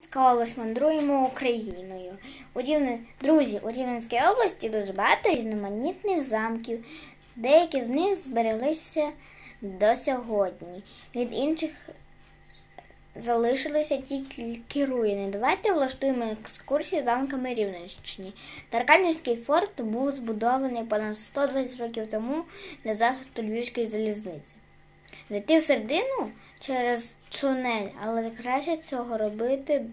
Рівненська мандруємо Україною. У Рівне... Друзі, у Рівненській області дуже багато різноманітних замків. Деякі з них збереглися до сьогодні. Від інших залишилися тільки руїни. Давайте влаштуємо екскурсію замками Рівненщини. Тарканівський форт був збудований понад 120 років тому для захисту Львівської залізниці. Зайти всередину через тунель, але краще цього робити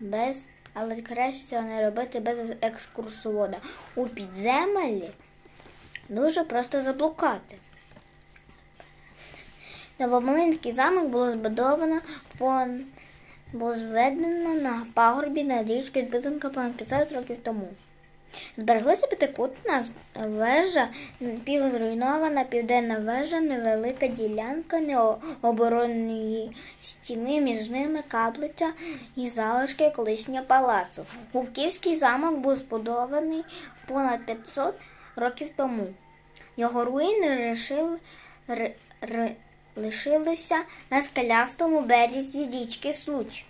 без. Але краще цього не робити без екскурсовода. У підземелі дуже просто заблукати. Новомлинський замок було збудовано по було зведено на пагорбі на річку Збитинка понад 500 років тому. Збереглася п'ятикутна вежа, півзруйнована південна вежа, невелика ділянка необоронної стіни, між ними каплиця і залишки колишнього палацу. Гувківський замок був збудований понад 500 років тому. Його руїни решили, р, р, лишилися на скалястому березі річки Случ.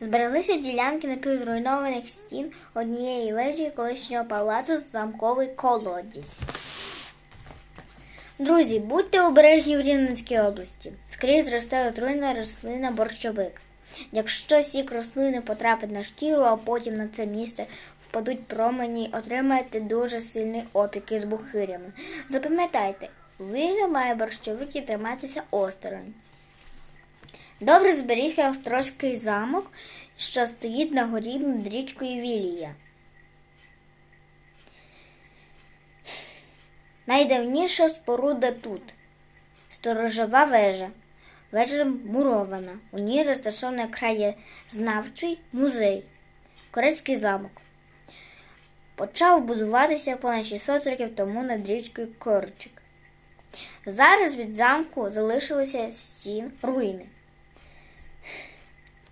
Збереглися ділянки напівзруйнованих стін однієї вежі колишнього палацу замковий колодязь. Друзі, будьте обережні в Рівненській області. Скрізь росте отруйна рослина борщовик. Якщо сік рослини потрапить на шкіру, а потім на це місце впадуть промені, отримаєте дуже сильний опік із бухирями. Запам'ятайте, вигляд має борщовик і триматися осторонь. Добре зберіг і Острозький замок, що стоїть на горі над річкою Вілія. Найдавніша споруда тут сторожова вежа. Вежа мурована. У ній розташований краєзнавчий музей. Корецький замок. Почав будуватися понад 600 років тому над річкою Корчик. Зараз від замку залишилися стін руїни.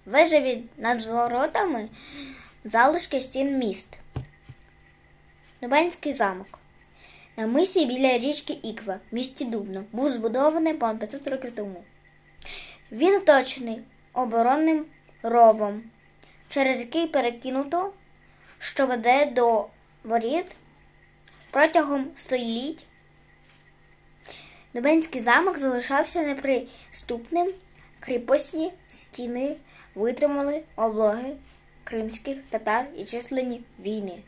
Вежа від над воротами залишки стін міст. Нубанський замок. На мисі біля річки Іква, в місті Дубно, був збудований понад 500 років тому. Він оточений оборонним ровом, через який перекинуто, що веде до воріт протягом століть. Дубенський замок залишався неприступним, кріпосні стіни витримали облоги кримських татар і численні війни.